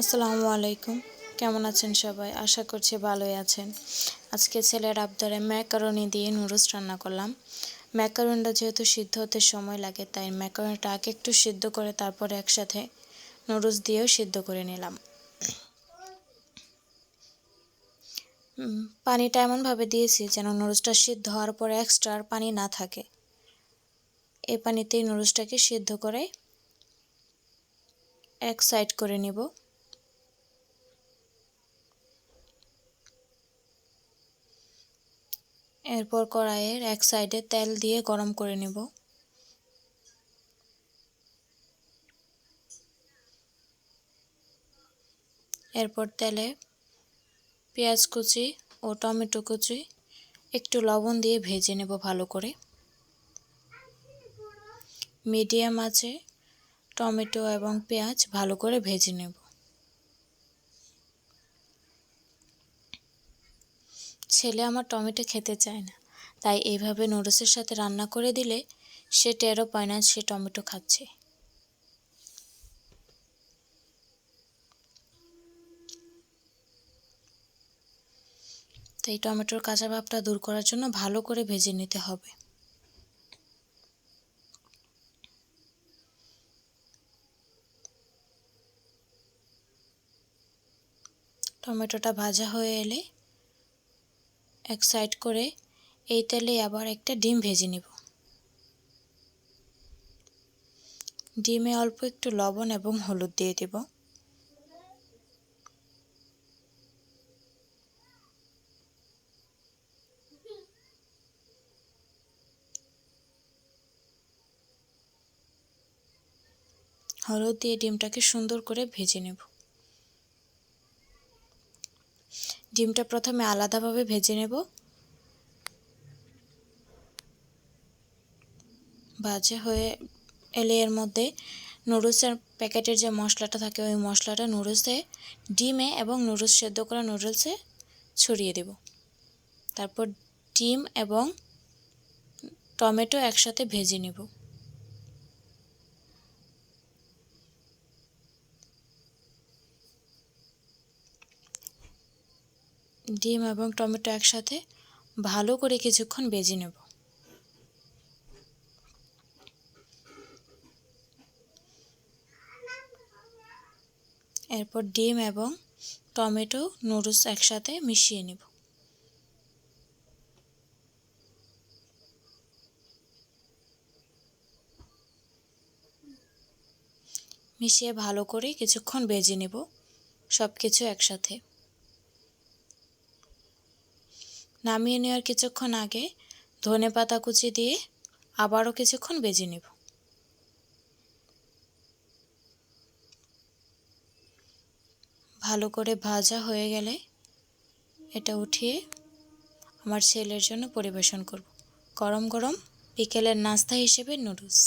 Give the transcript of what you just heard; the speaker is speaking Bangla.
আসসালামু আলাইকুম। কেমন আছেন সবাই? আশা করছি ভালোই আছেন। আজকে ছেলের আবদারে ম্যাকারনি দিয়ে নুডলস রান্না করলাম। ম্যাকারনিটা যেহেতু সিদ্ধ হতে সময় লাগে, তাই ম্যাকারনিটা আগে একটু সিদ্ধ করে তারপরে একসাথে নুডলস দিয়েও সিদ্ধ করে নিলাম। পানিটা এমনভাবে দিয়েছি যেন নুডলসটা সিদ্ধ হওয়ার পরে এক্সট্রা আর পানি না থাকে। এই পানিতেই নুডলসটাকে সিদ্ধ করে এক সাইড করে নিব। এরপর কড়াইয়ের এক সাইডে তেল দিয়ে গরম করে নেব। এরপর তেলে পেঁয়াজ কুচি ও টমেটো কুচি, একটু লবণ দিয়ে ভেজে নেব ভালো করে। মিডিয়াম আছে টমেটো এবং পেঁয়াজ ভালো করে ভেজে নেব। ছেলে আমার টমেটো খেতে চায় না। তাই এইভাবে নুডলসের সাথে রান্না করে দিলে সে টেরও পায় না সে টমেটো খাচ্ছে। তাই টমেটোর কাঁচা ভাবটা দূর করার জন্য ভালো করে ভেজে নিতে হবে। টমেটোটা ভাজা হয়ে এলে এক সাইড করে এই তেলে আবার একটা ডিম ভেজে নিব। ডিমে অল্প একটু লবণ এবং হলুদ দিয়ে দেব। হলুদ দিয়ে ডিমটাকে সুন্দর করে ভেজে নেব। ডিমটা প্রথমে আলাদাভাবে ভেজে নেব। ভাজা হয়ে এলে এর মধ্যে নুডলসের প্যাকেটের যে মশলাটা থাকে, ওই মশলাটা নুডলসে ডিমে এবং নুডলস, সেদ্ধ করা নুডলসে ছড়িয়ে দেব। তারপর ডিম এবং টমেটো একসাথে ভেজে নেব। ডিম এবং টমেটো একসাথে ভালো করে কিছুক্ষণ বেজে নেব। এরপর ডিম এবং টমেটো নুডলস একসাথে মিশিয়ে নেব। মিশিয়ে ভালো করে কিছুক্ষণ বেজে নেব সব কিছু একসাথে। নামিয়ে নেওয়ার কিছুক্ষণ আগে ধনে পাতা কুচি দিয়ে আবারও কিছুক্ষণ বেজে নেব। ভালো করে ভাজা হয়ে গেলে এটা উঠিয়ে আমার ছেলের জন্য পরিবেশন করব। গরম গরম বিকেলের নাস্তা হিসেবে নুডলস।